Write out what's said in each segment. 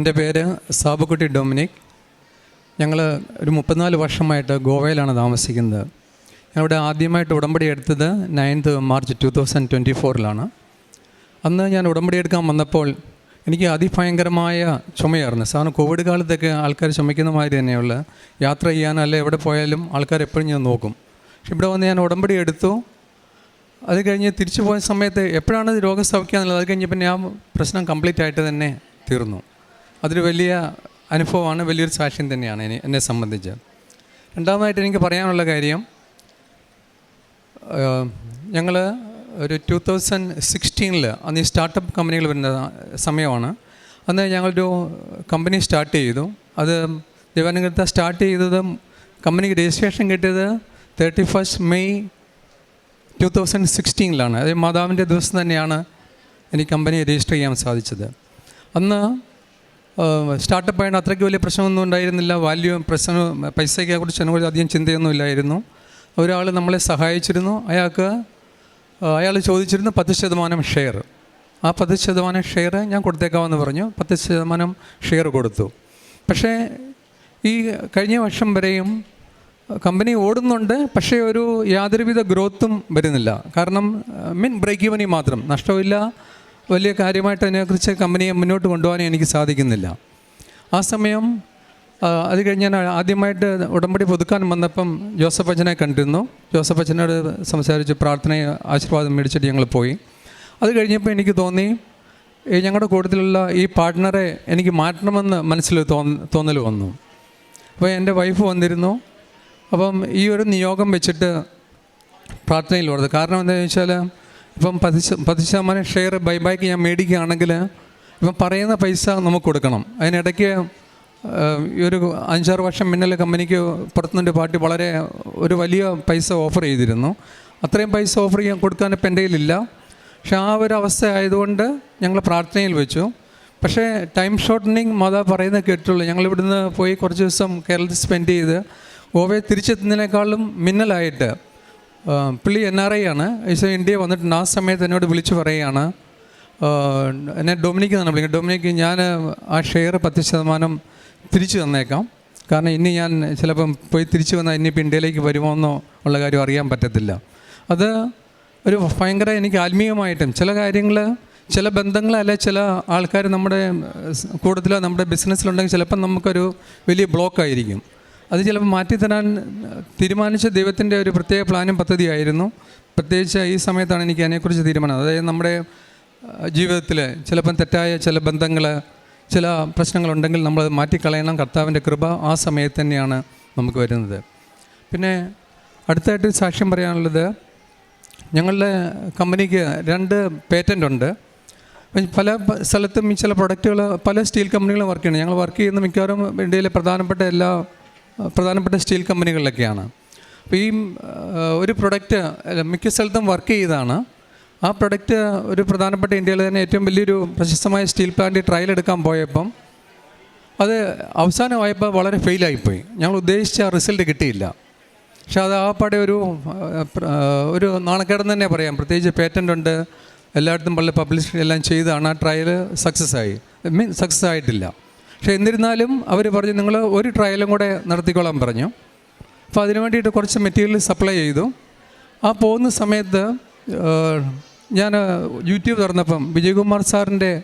എന്റെ പേര് സാബുക്കുട്ടി ഡൊമിനിക്. ഞങ്ങൾ ഒരു മുപ്പത്തിനാല് വർഷമായിട്ട് ഗോവയിലാണ് താമസിക്കുന്നത്. ഞങ്ങളുടെ ആദ്യമായിട്ട് ഉടമ്പടി എടുത്തത് ninth March two thousand twenty ഫോറിലാണ്. അന്ന് ഞാൻ ഉടമ്പടി എടുക്കാൻ വന്നപ്പോൾ എനിക്ക് അതിഭയങ്കരമായ ചുമയായിരുന്നു. സാറിന് കോവിഡ് കാലത്തൊക്കെ ആൾക്കാർ ചുമയ്ക്കുന്ന മാതിരി തന്നെയുള്ള യാത്ര ചെയ്യാനോ അല്ലെ എവിടെ പോയാലും ആൾക്കാർ എപ്പോഴും ഞാൻ നോക്കും. പക്ഷെ ഇവിടെ വന്ന് ഞാൻ ഉടമ്പടി എടുത്തു. അത് കഴിഞ്ഞ് തിരിച്ചു പോയ സമയത്ത് എപ്പോഴാണ് രോഗം സ്ഥാപിക്കുക എന്നുള്ളത് അത് കഴിഞ്ഞ് പിന്നെ ആ പ്രശ്നം കംപ്ലീറ്റ് ആയിട്ട് തന്നെ തീർന്നു. അതൊരു വലിയ അനുഭവമാണ് വലിയൊരു സാക്ഷ്യം തന്നെയാണ് എന്നെ എന്നെ സംബന്ധിച്ച്. രണ്ടാമതായിട്ട് എനിക്ക് പറയാനുള്ള കാര്യം ഞങ്ങൾ ഒരു ടു തൗസൻഡ് സിക്സ്റ്റീനിൽ അന്ന് ഈ സ്റ്റാർട്ടപ്പ് കമ്പനികൾ വരുന്ന സമയമാണ്. അന്ന് ഞങ്ങളൊരു കമ്പനി സ്റ്റാർട്ട് ചെയ്തു. അത് ദേവാനുഗ്രഹത്തെ സ്റ്റാർട്ട് ചെയ്തത് കമ്പനിക്ക് രജിസ്ട്രേഷൻ കിട്ടിയത് thirty first May two thousand സിക്സ്റ്റീനിലാണ് അത് മാതാവിന്റെ ദിവസം തന്നെയാണ് എനിക്ക് കമ്പനി രജിസ്റ്റർ ചെയ്യാൻ സാധിച്ചത്. അന്ന് സ്റ്റാർട്ടപ്പ് ആയിട്ട് അത്രയ്ക്ക് വലിയ പ്രശ്നമൊന്നും ഉണ്ടായിരുന്നില്ല. വാല്യൂ പ്രശ്നം പൈസയ്ക്ക് കുറിച്ച് അധികം ചിന്തയൊന്നും ഇല്ലായിരുന്നു ഒരാൾ നമ്മളെ സഹായിച്ചിരുന്നു. അയാൾക്ക് അയാൾ ചോദിച്ചിരുന്നു പത്ത് ശതമാനം ഷെയർ. ആ പത്ത് ശതമാനം ഷെയർ ഞാൻ കൊടുത്തേക്കാമെന്ന് പറഞ്ഞു. പത്ത് ശതമാനം ഷെയർ കൊടുത്തു. പക്ഷേ ഈ കഴിഞ്ഞ വർഷം വരെയും കമ്പനി ഓടുന്നുണ്ട്. പക്ഷേ ഒരു യാതൊരുവിധ ഗ്രോത്തും വരുന്നില്ല. കാരണം മീൻ ബ്രേക്ക് ഇവനി മാത്രം. നഷ്ടമില്ല വലിയ കാര്യമായിട്ട് അതിനെക്കുറിച്ച് കമ്പനിയെ മുന്നോട്ട് കൊണ്ടുപോകാൻ എനിക്ക് സാധിക്കുന്നില്ല. ആ സമയം അത് കഴിഞ്ഞ് ഞാൻ ആദ്യമായിട്ട് ഉടമ്പടി പുതുക്കാൻ വന്നപ്പം ജോസഫ് അച്ഛനെ കണ്ടിരുന്നു. ജോസഫ് അച്ഛനോട് സംസാരിച്ച് പ്രാർത്ഥന ആശീർവാദം മേടിച്ചിട്ട് ഞങ്ങൾ പോയി. അത് കഴിഞ്ഞപ്പോൾ എനിക്ക് തോന്നി ഞങ്ങളുടെ കൂട്ടത്തിലുള്ള ഈ പാർട്ട്ണറെ എനിക്ക് മാറ്റണമെന്ന് മനസ്സിൽ തോന്ന തോന്നൽ വന്നു. അപ്പോൾ എന്റെ വൈഫ് വന്നിരുന്നു. അപ്പം ഈ ഒരു നിയോഗം വെച്ചിട്ട് പ്രാർത്ഥനയിൽ ഓർത്ത് കാരണം എന്താണെന്ന് വെച്ചാൽ ഇപ്പം പത്ത് ശ- പത്ത് ശതമാനം ഷെയർ ബൈബാക്ക് ഞാൻ മേടിക്കുകയാണെങ്കിൽ ഇപ്പം പറയുന്ന പൈസ നമുക്ക് കൊടുക്കണം. അതിനിടയ്ക്ക് ഈ ഒരു അഞ്ചാറ് വർഷം മുന്നിലെ കമ്പനിക്ക് പുറത്തുനിന്നൊരു പാർട്ടി വളരെ ഒരു വലിയ പൈസ ഓഫർ ചെയ്തിരുന്നു. അത്രയും പൈസ ഓഫർ ചെയ്യാൻ കൊടുക്കാൻ ഇപ്പം എന്റെ കയ്യിലില്ല. പക്ഷെ ആ ഒരു അവസ്ഥ ആയതുകൊണ്ട് ഞങ്ങൾ പ്രാർത്ഥനയിൽ വെച്ചു. പക്ഷേ ടൈം ഷോർട്ടനിങ് മാതാ പറയുന്നത് കേട്ടുള്ളൂ ഞങ്ങൾ ഇവിടുന്ന് പോയി കുറച്ച് ദിവസം കേരളത്തിൽ സ്പെൻഡ് ചെയ്ത് ഗോവയെ തിരിച്ചെത്തുന്നതിനേക്കാളും മിന്നലായിട്ട് പുള്ളി എൻ ആർ ഐ ആണ്. ഈശോ ഇന്ത്യ വന്നിട്ടുണ്ട് ആ സമയത്ത് എന്നോട് വിളിച്ചു പറയുകയാണ്. എന്നെ ഡൊമിനിക്ക് എന്നാണ് വിളിക്കുന്നത്. ഡൊമിനിക്ക് ഞാൻ ആ ഷെയർ പത്ത് ശതമാനം തിരിച്ചു തന്നേക്കാം. കാരണം ഇനി ഞാൻ ചിലപ്പം പോയി തിരിച്ചു വന്നാൽ ഇനിയിപ്പോൾ ഇന്ത്യയിലേക്ക് വരുമോ എന്നോ ഉള്ള കാര്യം അറിയാൻ പറ്റത്തില്ല. അത് ഒരു ഭയങ്കര എനിക്ക് ആത്മീയമായിട്ടും ചില കാര്യങ്ങൾ ചില ബന്ധങ്ങൾ അല്ലെ ചില ആൾക്കാർ നമ്മുടെ കൂട്ടത്തിലോ നമ്മുടെ ബിസിനസ്സിലുണ്ടെങ്കിൽ ചിലപ്പം നമുക്കൊരു വലിയ ബ്ലോക്കായിരിക്കും അത് ചിലപ്പോൾ മാറ്റിത്തരാൻ തീരുമാനിച്ച ദൈവത്തിന്റെ ഒരു പ്രത്യേക പ്ലാനും പദ്ധതിയായിരുന്നു. പ്രത്യേകിച്ച് ഈ സമയത്താണ് എനിക്ക് അതിനെക്കുറിച്ച് തീരുമാനം. അതായത് നമ്മുടെ ജീവിതത്തിൽ ചിലപ്പം തെറ്റായ ചില ബന്ധങ്ങൾ ചില പ്രശ്നങ്ങളുണ്ടെങ്കിൽ നമ്മൾ മാറ്റിക്കളയണം. കർത്താവിന്റെ കൃപ ആ സമയത്ത് തന്നെയാണ് നമുക്ക് വരുന്നത്. പിന്നെ അടുത്തായിട്ട് സാക്ഷ്യം പറയാനുള്ളത് ഞങ്ങളുടെ കമ്പനിക്ക് രണ്ട് പേറ്റന്റ് ഉണ്ട് പല സ്ഥലത്തും ചില പ്രൊഡക്റ്റുകൾ പല സ്റ്റീൽ കമ്പനികളും വർക്ക് ചെയ്യുന്നു ഞങ്ങൾ വർക്ക് ചെയ്യുന്ന മിക്കവാറും ഇന്ത്യയിലെ പ്രധാനപ്പെട്ട എല്ലാ പ്രധാനപ്പെട്ട സ്റ്റീൽ കമ്പനികളിലൊക്കെയാണ്. അപ്പോൾ ഈ ഒരു പ്രൊഡക്റ്റ് മിക്ക സ്ഥലത്തും വർക്ക് ചെയ്താണ്. ആ പ്രൊഡക്റ്റ് ഒരു പ്രധാനപ്പെട്ട ഇന്ത്യയിലെ തന്നെ ഏറ്റവും വലിയൊരു പ്രശസ്തമായ സ്റ്റീൽ പ്ലാന്റ് ട്രയൽ എടുക്കാൻ പോയപ്പം അത് അവസാനമായപ്പോൾ വളരെ ഫെയിലായിപ്പോയി. ഞങ്ങൾ ഉദ്ദേശിച്ച റിസൾട്ട് കിട്ടിയില്ല. പക്ഷെ അത് ആ പാടെ ഒരു ഒരു നാണക്കേടെന്ന് തന്നെ പറയാം. പ്രത്യേകിച്ച് പേറ്റന്റ് ഉണ്ട്. എല്ലായിടത്തും വളരെ പബ്ലിസിറ്റി എല്ലാം ചെയ്താണ്. ആ ട്രയൽ സക്സസ് ആയി. മീൻ സക്സസ് ആയിട്ടില്ല. പക്ഷേ എന്നിരുന്നാലും അവർ പറഞ്ഞു നിങ്ങൾ ഒരു ട്രയലും കൂടെ നടത്തിക്കോളാൻ പറഞ്ഞു. അപ്പോൾ അതിന് വേണ്ടിയിട്ട് കുറച്ച് മെറ്റീരിയൽ സപ്ലൈ ചെയ്തു. ആ പോകുന്ന സമയത്ത് ഞാൻ യൂട്യൂബ് തുറന്നപ്പം വിജയകുമാർ സാറിന്റെ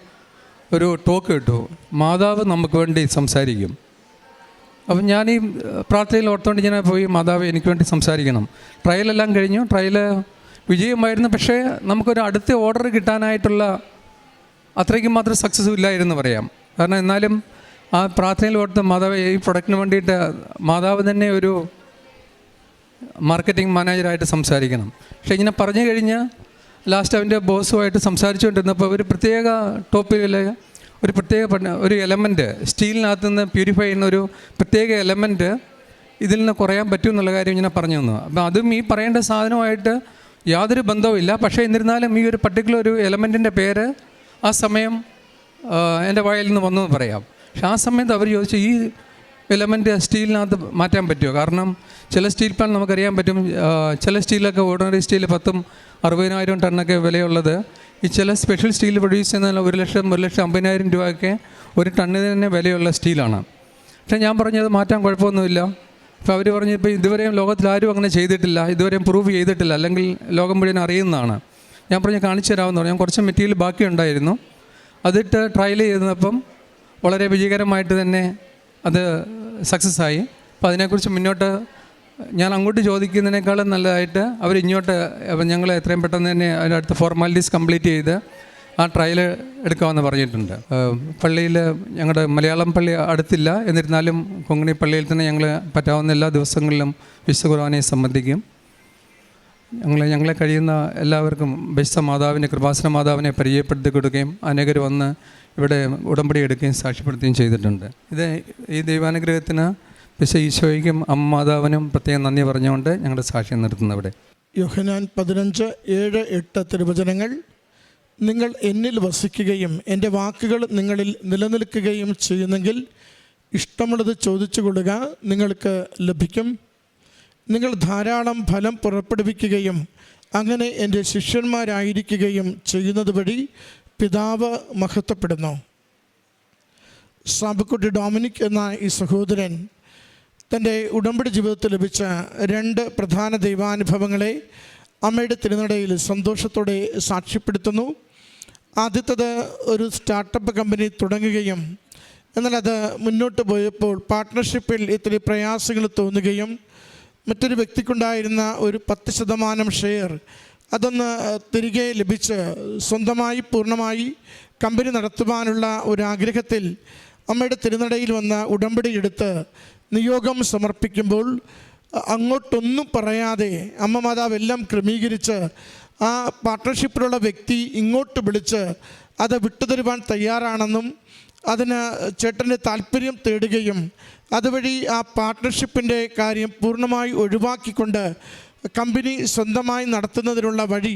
ഒരു ടോക്ക് കിട്ടു മാതാവ് നമുക്ക് വേണ്ടി സംസാരിക്കും. അപ്പം ഞാൻ ഈ പ്രാർത്ഥനയിൽ ഓർത്തുകൊണ്ട് ഞാൻ പോയി മാതാവ് എനിക്ക് വേണ്ടി സംസാരിക്കണം. ട്രയലെല്ലാം കഴിഞ്ഞു. ട്രയൽ വിജയമായിരുന്നു. പക്ഷേ നമുക്കൊരു അടുത്ത ഓർഡർ കിട്ടാനായിട്ടുള്ള അത്രയ്ക്കും മാത്രം സക്സസ് ഇല്ലായിരുന്നു പറയാം. കാരണം എന്നാലും ആ പ്രാർത്ഥനയിൽ ഓർത്ത് മാതാവ് ഈ പ്രൊഡക്റ്റിന് വേണ്ടിയിട്ട് മാതാവ് തന്നെ ഒരു മാർക്കറ്റിംഗ് മാനേജറായിട്ട് സംസാരിക്കണം. പക്ഷേ ഇങ്ങനെ പറഞ്ഞു കഴിഞ്ഞ് ലാസ്റ്റ് അവന്റെ ബോസുമായിട്ട് സംസാരിച്ചുകൊണ്ടിരുന്നപ്പോൾ ഒരു പ്രത്യേക ടോപ്പിൽ ഒരു പ്രത്യേക ഒരു എലമെന്റ് സ്റ്റീലിനകത്ത് നിന്ന് പ്യൂരിഫൈ ചെയ്യുന്ന ഒരു പ്രത്യേക എലമെന്റ് ഇതിൽ നിന്ന് കുറയാൻ പറ്റും എന്നുള്ള കാര്യം ഇങ്ങനെ പറഞ്ഞു തന്നു. അപ്പം അതും ഈ പറയേണ്ട സാധനമായിട്ട് യാതൊരു ബന്ധവും ഇല്ല. പക്ഷേ എന്നിരുന്നാലും ഈ ഒരു പർട്ടിക്കുലർ ഒരു എലമെന്റിന്റെ പേര് ആ സമയം എന്റെ വായിൽ നിന്ന് വന്നു എന്ന് പറയാം. പക്ഷെ ആ സമയത്ത് അവർ ചോദിച്ചു ഈ എലമെന്റ് സ്റ്റീലിനകത്ത് മാറ്റാൻ പറ്റുമോ? കാരണം ചില സ്റ്റീൽ പ്ലാൻ നമുക്കറിയാൻ പറ്റും ചില സ്റ്റീലൊക്കെ ഓർഡിനറി സ്റ്റീൽ പത്തും അറുപതിനായിരം ടണ്ണൊക്കെ വിലയുള്ളത്. ഈ ചില സ്പെഷ്യൽ സ്റ്റീൽ പ്രൊഡ്യൂസ് ചെയ്യുന്ന ഒരു ലക്ഷം ഒരു ലക്ഷം അമ്പതിനായിരം രൂപയൊക്കെ ഒരു ടണ്ണിന് തന്നെ വിലയുള്ള സ്റ്റീലാണ്. പക്ഷേ ഞാൻ പറഞ്ഞത് മാറ്റാൻ കുഴപ്പമൊന്നുമില്ല. അപ്പോൾ അവർ പറഞ്ഞു ഇപ്പോൾ ഇതുവരെയും ലോകത്തിൽ ആരും അങ്ങനെ ചെയ്തിട്ടില്ല. ഇതുവരെയും പ്രൂവ് ചെയ്തിട്ടില്ല. അല്ലെങ്കിൽ ലോകം മുഴുവൻ അറിയുന്നതാണ്. ഞാൻ പറഞ്ഞു കാണിച്ചു തരാമെന്ന് പറഞ്ഞു. ഞാൻ കുറച്ച് മെറ്റീരിയൽ ബാക്കി ഉണ്ടായിരുന്നു അതിട്ട് ട്രയൽ ചെയ്തപ്പം വളരെ വിജയകരമായിട്ട് തന്നെ അത് സക്സസ് ആയി. അപ്പോൾ അതിനെക്കുറിച്ച് മുന്നോട്ട് ഞാൻ അങ്ങോട്ട് ചോദിക്കുന്നതിനേക്കാളും നല്ലതായിട്ട് അവർ ഇങ്ങോട്ട് ഞങ്ങൾ എത്രയും പെട്ടെന്ന് തന്നെ അതിനടുത്ത് ഫോർമാലിറ്റീസ് കംപ്ലീറ്റ് ചെയ്ത് ആ ട്രയൽ എടുക്കാമെന്ന് പറഞ്ഞിട്ടുണ്ട്. പള്ളിയിൽ ഞങ്ങളുടെ മലയാളം പള്ളി അടുത്തില്ല. എന്നിരുന്നാലും കൊങ്ങിണി പള്ളിയിൽ തന്നെ ഞങ്ങൾ പറ്റാവുന്ന എല്ലാ ദിവസങ്ങളിലും വിശുദ്ധ കുർബാനയെ സംബന്ധിക്കും. ഞങ്ങൾ ഞങ്ങളെ കഴിയുന്ന എല്ലാവർക്കും ബെസ്ത മാതാവിനെ കൃപാസന മാതാവിനെ പരിചയപ്പെടുത്തി കൊടുക്കുകയും അനേകർ വന്ന് ഇവിടെ ഉടമ്പടി എടുക്കുകയും സാക്ഷ്യപ്പെടുത്തുകയും ചെയ്തിട്ടുണ്ട്. ഇത് ഈ ദൈവാനുഗ്രഹത്തിന് വിശ ഈശോയ്ക്കും അമ്മ മാതാവിനും പ്രത്യേകം നന്ദി പറഞ്ഞുകൊണ്ട് ഞങ്ങളുടെ സാക്ഷ്യം നിർത്തുന്നു ഇവിടെ യോഹനാൻ പതിനഞ്ച് ഏഴ് എട്ട് തിരുവചനങ്ങൾ. നിങ്ങൾ എന്നിൽ വസിക്കുകയും എന്റെ വാക്കുകൾ നിങ്ങളിൽ നിലനിൽക്കുകയും ചെയ്യുന്നെങ്കിൽ ഇഷ്ടമുള്ളത് ചോദിച്ചു കൊള്ളുക നിങ്ങൾക്ക് ലഭിക്കും. നിങ്ങൾ ധാരാളം ഫലം പുറപ്പെടുവിക്കുകയും അങ്ങനെ എന്റെ ശിഷ്യന്മാരായിരിക്കുകയും ചെയ്യുന്നത് വഴി പിതാവ് മഹത്വപ്പെടുന്നു. സാബക്കുട്ടി ഡൊമിനിക് എന്ന ഈ സഹോദരൻ തന്റെ ഉടമ്പടി ജീവിതത്തിൽ ലഭിച്ച രണ്ട് പ്രധാന ദൈവാനുഭവങ്ങളെ അമ്മയുടെ തിരുനടയിൽ സന്തോഷത്തോടെ സാക്ഷ്യപ്പെടുത്തുന്നു. ആദ്യത്തത് ഒരു സ്റ്റാർട്ടപ്പ് കമ്പനി തുടങ്ങുകയും എന്നാൽ അത് മുന്നോട്ട് പോയപ്പോൾ പാർട്ട്ണർഷിപ്പിൽ ഇത്തിരി പ്രയാസങ്ങൾ തോന്നുകയും മറ്റൊരു വ്യക്തിക്കുണ്ടായിരുന്ന ഒരു പത്ത് ശതമാനം ഷെയർ അതൊന്ന് തിരികെ ലഭിച്ച് സ്വന്തമായി പൂർണമായി കമ്പനി നടത്തുവാനുള്ള ഒരു ആഗ്രഹത്തിൽ അമ്മയുടെ തിരുനടയിൽ വന്ന ഉടമ്പടി എടുത്ത് നിയോഗം സമർപ്പിക്കുമ്പോൾ അങ്ങോട്ടൊന്നും പറയാതെ അമ്മ മാതാവ് എല്ലാം ക്രമീകരിച്ച് ആ പാർട്ട്ണർഷിപ്പിലുള്ള വ്യക്തി ഇങ്ങോട്ട് വിളിച്ച് അത് വിട്ടുതരുവാൻ തയ്യാറാണെന്നും അതിന് ചേട്ടന്റെ താല്പര്യം തേടുകയും അതുവഴി ആ പാർട്ട്ണർഷിപ്പിന്റെ കാര്യം പൂർണമായി ഒഴിവാക്കിക്കൊണ്ട് കമ്പനി സ്വന്തമായി നടത്തുന്നതിനുള്ള വഴി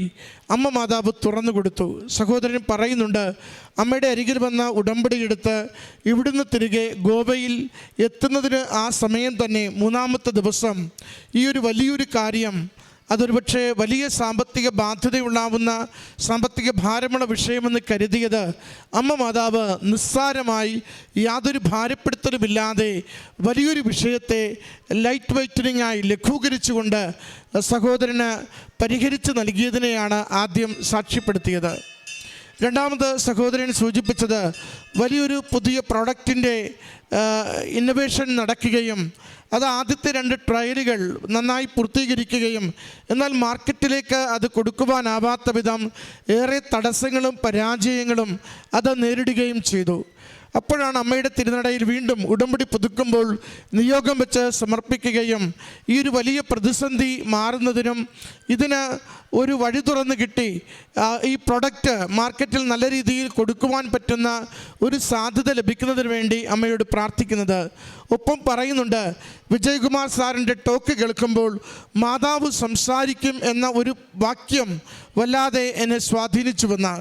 അമ്മ മാതാവ് തുറന്നു കൊടുത്തു. സഹോദരൻ പറയുന്നുണ്ട് അമ്മയുടെ അരികിൽ വന്ന ഉടമ്പടി എടുത്ത് ഇവിടുന്ന് തിരികെ ഗോവയിൽ എത്തുന്നതിന് ആ സമയം തന്നെ മൂന്നാമത്തെ ദിവസം. ഈ ഒരു വലിയൊരു കാര്യം അതൊരു പക്ഷേ വലിയ സാമ്പത്തിക ബാധ്യതയുണ്ടാവുന്ന സാമ്പത്തിക ഭാരമുള്ള വിഷയമെന്ന് കരുതിയത് അമ്മ മാതാവ് നിസ്സാരമായി യാതൊരു ഭാരപ്പെടുത്തലുമില്ലാതെ വലിയൊരു വിഷയത്തെ ലൈറ്റ് വെയ്റ്റനിങ്ങായി ലഘൂകരിച്ചുകൊണ്ട് സഹോദരന് പരിഹരിച്ച് നൽകിയതിനെയാണ് ആദ്യം സാക്ഷ്യപ്പെടുത്തിയത്. രണ്ടാമത് സഹോദരൻ സൂചിപ്പിച്ചത് വലിയൊരു പുതിയ പ്രൊഡക്റ്റിന്റെ ഇന്നൊവേഷൻ നടക്കുകയും അത് ആദ്യത്തെ രണ്ട് ട്രയലുകൾ നന്നായി പൂർത്തീകരിക്കുകയും എന്നാൽ മാർക്കറ്റിലേക്ക് അത് കൊടുക്കുവാനാവാത്ത വിധം ഏറെ തടസ്സങ്ങളും പരാജയങ്ങളും അത് നേരിടുകയും ചെയ്തു. അപ്പോഴാണ് അമ്മയുടെ തിരുനടയിൽ വീണ്ടും ഉടമ്പടി പുതുക്കുമ്പോൾ നിയോഗം വെച്ച് സമർപ്പിക്കുകയും ഈ ഒരു വലിയ പ്രതിസന്ധി മാറുന്നതിനും ഇതിന് ഒരു വഴി തുറന്ന് കിട്ടി. ഈ പ്രൊഡക്റ്റ് മാർക്കറ്റിൽ നല്ല രീതിയിൽ കൊടുക്കുവാൻ പറ്റുന്ന ഒരു സാധ്യത ലഭിക്കുന്നതിന് വേണ്ടി അമ്മയോട് പ്രാർത്ഥിക്കുന്നത്. ഒപ്പം പറയുന്നുണ്ട് വിജയകുമാർ സാറിന്റെ ടോക്ക് കേൾക്കുമ്പോൾ മാതാവ് സംസാരിക്കും എന്ന ഒരു വാക്യം വല്ലാതെ എന്നെ സ്വാധീനിച്ചുവെന്ന്.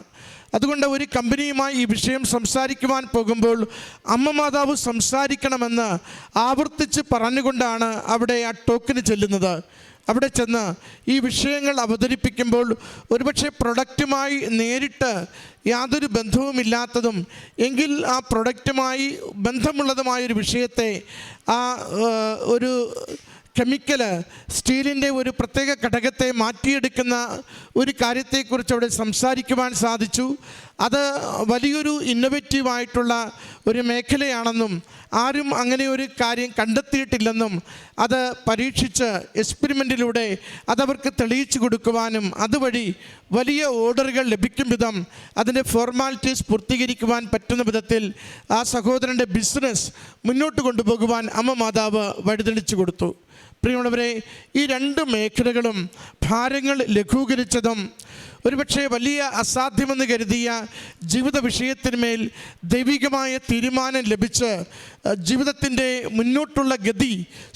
അതുകൊണ്ട് ഒരു കമ്പനിയുമായി ഈ വിഷയം സംസാരിക്കുവാൻ പോകുമ്പോൾ അമ്മ മാതാവ് സംസാരിക്കണമെന്ന് ആവർത്തിച്ച് പറഞ്ഞുകൊണ്ടാണ് അവിടെ ആ ടോക്കിന് ചെല്ലുന്നത്. അവിടെ ചെന്ന് ഈ വിഷയങ്ങൾ അവതരിപ്പിക്കുമ്പോൾ ഒരുപക്ഷെ പ്രൊഡക്റ്റുമായി നേരിട്ട് യാതൊരു ബന്ധവുമില്ലാത്തതും എങ്കിൽ ആ പ്രൊഡക്റ്റുമായി ബന്ധമുള്ളതുമായൊരു വിഷയത്തെ ആ ഒരു കെമിക്കൽ സ്റ്റീലിന്റെ ഒരു പ്രത്യേക ഘടകത്തെ മാറ്റിയെടുക്കുന്ന ഒരു കാര്യത്തെക്കുറിച്ച് അവിടെ സംസാരിക്കുവാൻ സാധിച്ചു. അത് വലിയൊരു ഇന്നൊവേറ്റീവായിട്ടുള്ള ഒരു മേഖലയാണെന്നും ആരും അങ്ങനെ ഒരു കാര്യം കണ്ടെത്തിയിട്ടില്ലെന്നും അത് പരീക്ഷിച്ച് എക്സ്പെരിമെന്റിലൂടെ അതവർക്ക് തെളിയിച്ചു കൊടുക്കുവാനും അതുവഴി വലിയ ഓർഡറുകൾ ലഭിക്കും വിധം അതിന്റെ ഫോർമാലിറ്റീസ് പൂർത്തീകരിക്കുവാൻ പറ്റുന്ന വിധത്തിൽ ആ സഹോദരന്റെ ബിസിനസ് മുന്നോട്ട് കൊണ്ടുപോകുവാൻ അമ്മ മാതാവ് വഴിതെളിച്ചു കൊടുത്തു. പ്രിയമുള്ളവരെ ഈ രണ്ട് മേഖലകളും ഭാരങ്ങൾ ലഘൂകരിച്ചതും ഒരുപക്ഷെ വലിയ അസാധ്യമെന്ന് കരുതിയ ജീവിത വിഷയത്തിന്മേൽ ദൈവികമായ തീരുമാനം ലഭിച്ച് ജീവിതത്തിന്റെ മുന്നോട്ടുള്ള ഗതി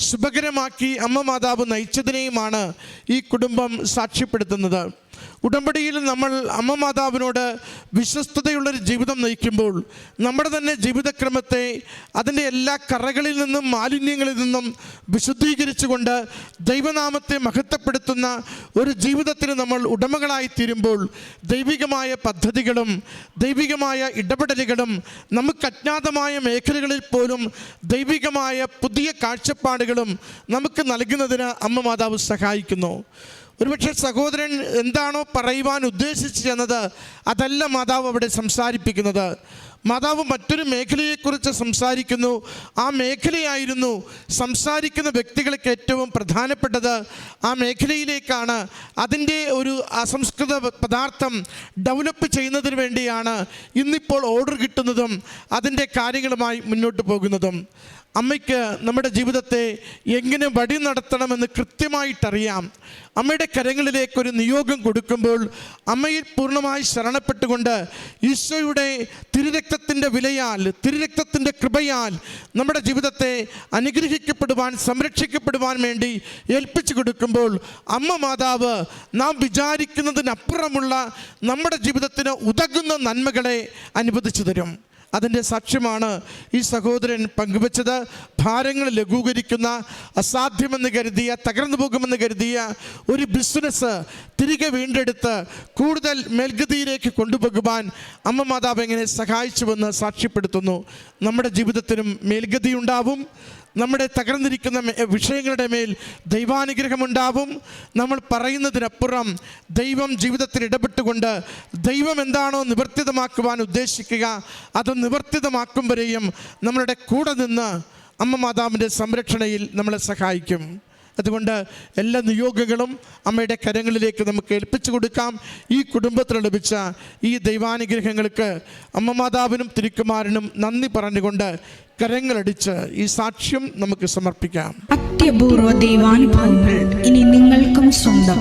ശുഭകരമാക്കി അമ്മ മാതാവ് നയിച്ചതിനെയുമാണ് ഈ കുടുംബം സാക്ഷ്യപ്പെടുത്തുന്നത്. ഉടമ്പടിയിൽ നമ്മൾ അമ്മ മാതാവിനോട് വിശ്വസ്തതയുള്ളൊരു ജീവിതം നയിക്കുമ്പോൾ നമ്മുടെ തന്നെ ജീവിതക്രമത്തെ അതിന്റെ എല്ലാ കറകളിൽ നിന്നും മാലിന്യങ്ങളിൽ നിന്നും വിശുദ്ധീകരിച്ചുകൊണ്ട് ദൈവനാമത്തെ മഹത്വപ്പെടുത്തുന്ന ഒരു ജീവിതത്തിന് നമ്മൾ ഉടമകളായി തീരുമ്പോൾ ദൈവികമായ പദ്ധതികളും ദൈവികമായ ഇടപെടലുകളും നമുക്ക് അജ്ഞാതമായ മേഖലകളിൽ പോലും ദൈവികമായ പുതിയ കാഴ്ചപ്പാടുകളും നമുക്ക് നൽകുന്നതിന് അമ്മ മാതാവ് സഹായിക്കുന്നു. ഒരുപക്ഷെ സഹോദരൻ എന്താണോ പറയുവാൻ ഉദ്ദേശിച്ചു ചെന്നത് അതല്ല മാതാവ് അവിടെ സംസാരിപ്പിക്കുന്നത്. മാതാവ് മറ്റൊരു മേഖലയെക്കുറിച്ച് സംസാരിക്കുന്നു. ആ മേഖലയായിരുന്നു സംസാരിക്കുന്ന വ്യക്തികൾക്ക് ഏറ്റവും പ്രധാനപ്പെട്ടത്. ആ മേഖലയിലേക്കാണ് അതിന്റെ ഒരു അസംസ്കൃത പദാർത്ഥം ഡെവലപ്പ് ചെയ്യുന്നതിന് വേണ്ടിയാണ് ഇന്നിപ്പോൾ ഓർഡർ കിട്ടുന്നതും അതിന്റെ കാര്യങ്ങളുമായി മുന്നോട്ട് പോകുന്നതും. അമ്മയ്ക്ക് നമ്മുടെ ജീവിതത്തെ എങ്ങനെ വഴി നടത്തണമെന്ന് കൃത്യമായിട്ടറിയാം. അമ്മയുടെ കരങ്ങളിലേക്ക് ഒരു നിയോഗം കൊടുക്കുമ്പോൾ അമ്മയിൽ പൂർണമായി ശരണപ്പെട്ടുകൊണ്ട് ഈശോയുടെ തിരുരക്തത്തിന്റെ വിലയാൽ തിരുരക്തത്തിന്റെ കൃപയാൽ നമ്മുടെ ജീവിതത്തെ അനുഗ്രഹിക്കപ്പെടുവാൻ സംരക്ഷിക്കപ്പെടുവാൻ വേണ്ടി ഏൽപ്പിച്ചു കൊടുക്കുമ്പോൾ അമ്മ മാതാവ് നാം വിചാരിക്കുന്നതിനപ്പുറമുള്ള നമ്മുടെ ജീവിതത്തിന് ഉതകുന്ന നന്മകളെ അനുവദിച്ചു തരും. അതിന്റെ സാക്ഷ്യമാണ് ഈ സഹോദരൻ പങ്കുവച്ചത്. ഭാരങ്ങൾ ലഘൂകരിക്കുന്ന അസാധ്യമെന്ന് കരുതിയ തകർന്നു പോകുമെന്ന് കരുതിയ ഒരു ബിസിനസ് തിരികെ വീണ്ടെടുത്ത് കൂടുതൽ മേൽഗതിയിലേക്ക് കൊണ്ടുപോകുവാൻ അമ്മ മാതാവ് എങ്ങനെ സഹായിച്ചുവെന്ന് സാക്ഷ്യപ്പെടുത്തുന്നു. നമ്മുടെ ജീവിതത്തിനും മേൽഗതി ഉണ്ടാവും നമ്മുടെ തകർന്നിരിക്കുന്ന വിഷയങ്ങളുടെ മേൽ ദൈവാനുഗ്രഹമുണ്ടാവും നമ്മൾ പറയുന്നതിനപ്പുറം ദൈവം ജീവിതത്തിൽ ഇടപെട്ടുകൊണ്ട് ദൈവം എന്താണോ നിവർത്തിതമാക്കുവാൻ ഉദ്ദേശിക്കുക അത് നിവർത്തിതമാക്കുമ്പോഴേയും നമ്മളുടെ കൂടെ നിന്ന് അമ്മ മാതാവിന്റെ സംരക്ഷണയിൽ നമ്മളെ സഹായിക്കും. അതുകൊണ്ട് എല്ലാ നിയോഗങ്ങളും അമ്മയുടെ കരങ്ങളിലേക്ക് നമുക്ക് ഏൽപ്പിച്ചു കൊടുക്കാം. ഈ കുടുംബത്തിന് ലഭിച്ച ഈ ദൈവാനുഗ്രഹങ്ങൾക്ക് അമ്മ മാതാവിനും തിരുക്കുമാരനും നന്ദി പറഞ്ഞുകൊണ്ട് കരങ്ങളടിച്ച് ഈ സാക്ഷ്യം നമുക്ക് സമർപ്പിക്കാം. അത്യപൂർവ ദൈവാനുഭവങ്ങൾ ഇനി നിങ്ങൾക്കും സ്വന്തം.